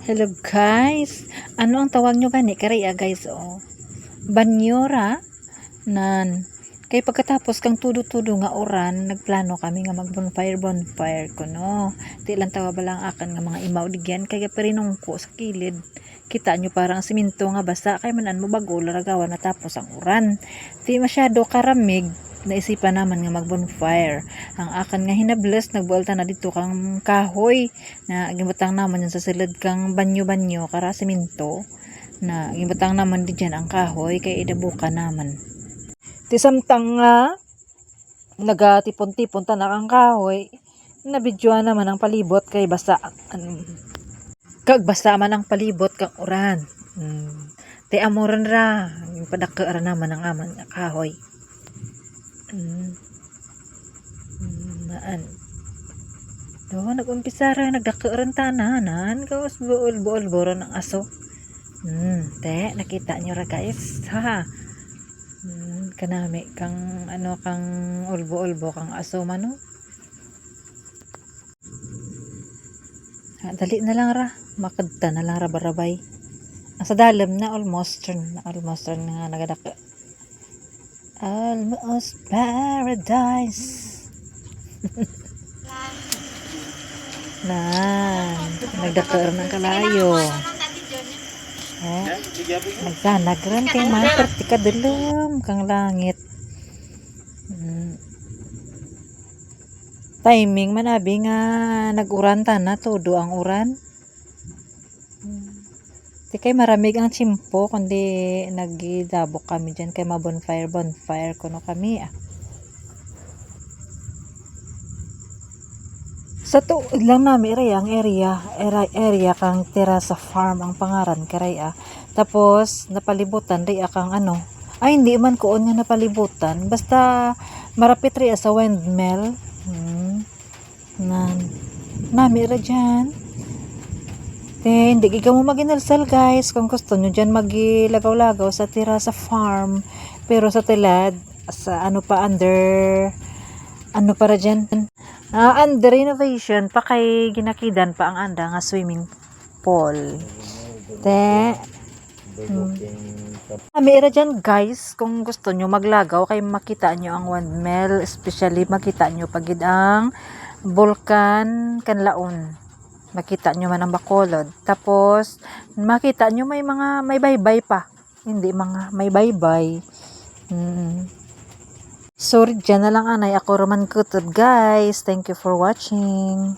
Hello guys. Ano ang tawag nyo gani? Karaya guys oh. Banyora nan. Kay pagkatapos kang tudo-tudo nga oran, nagplano kami nga mag bonfire bonfire ko no. Di lang tawa ba lang akan nga mga imaw digyan kaya perinong ko sa kilid. Kita nyo parang siminto nga basa kay manan mo bago laragawan natapos ang uran. Di masyado karamig naisipan naman nga mag bonfire. Ang akan nga hinables nagbualta na dito kang kahoy na gibutang naman yan sa silid kang banyo-banyo kara siminto na gibutang naman din dyan ang kahoy kay idabuka naman. Ti samtang nga nagatipon-tipon ta na kang kahoy nabidyoan naman ang palibot kay basa an, kag basa man ang palibot kang uran. Hmm. Ti amoran ra yung padakara naman ang aman kahoy. Mm. Naan. Do, nag-umpisa ra, nagdakaaran tananan. Kawas buol-buol boro ng aso. Hmm, te, nakita nyo ra guys. Ha? Hmm, kanami, kang, ano, kang ulbo-ulbo, kang aso mano. Ha, dali na lang ra. Makadta na lang ra barabay. Ang sa dalam na almost turn, na almost turn nagadaka. Almost paradise. Nan, nagdakaar ng kalayo. Eh, nagsanagran kay mater ti kadulom kang langit. Mm. Timing manabi nga naguran ta na todo ang uran. Mm. Di kay maramig ang chimpo kundi nagidabok kami dyan kay ma bonfire bonfire kuno kami ah. Sa tuod lang nami area ang area, area, area kang terasa farm ang pangaran karay ah. Tapos napalibutan ri kang ano. Ay hindi man kuon nga napalibutan basta marapit ri sa windmill. Hmm. Nan. Nami ra dyan. Te, hindi giga mo maginalsal guys kung gusto nyo dyan magilagaw-lagaw sa terasa farm. Pero sa tilad, sa ano pa under, ano para dyan? Ah, under renovation pa kay ginakidan pa ang anda nga swimming pool. Te, hmm. Kami ra dyan guys, kung gusto nyo maglagaw kay makita nyo ang windmill, especially makita nyo pagid ang vulkan kanlaon makita nyo man ang bakolod. Tapos, makita nyo may mga, may baybay pa. Hindi mga, may baybay. Mm. Sorry, dyan na lang anay. Ako Roman Kutod, guys. Thank you for watching.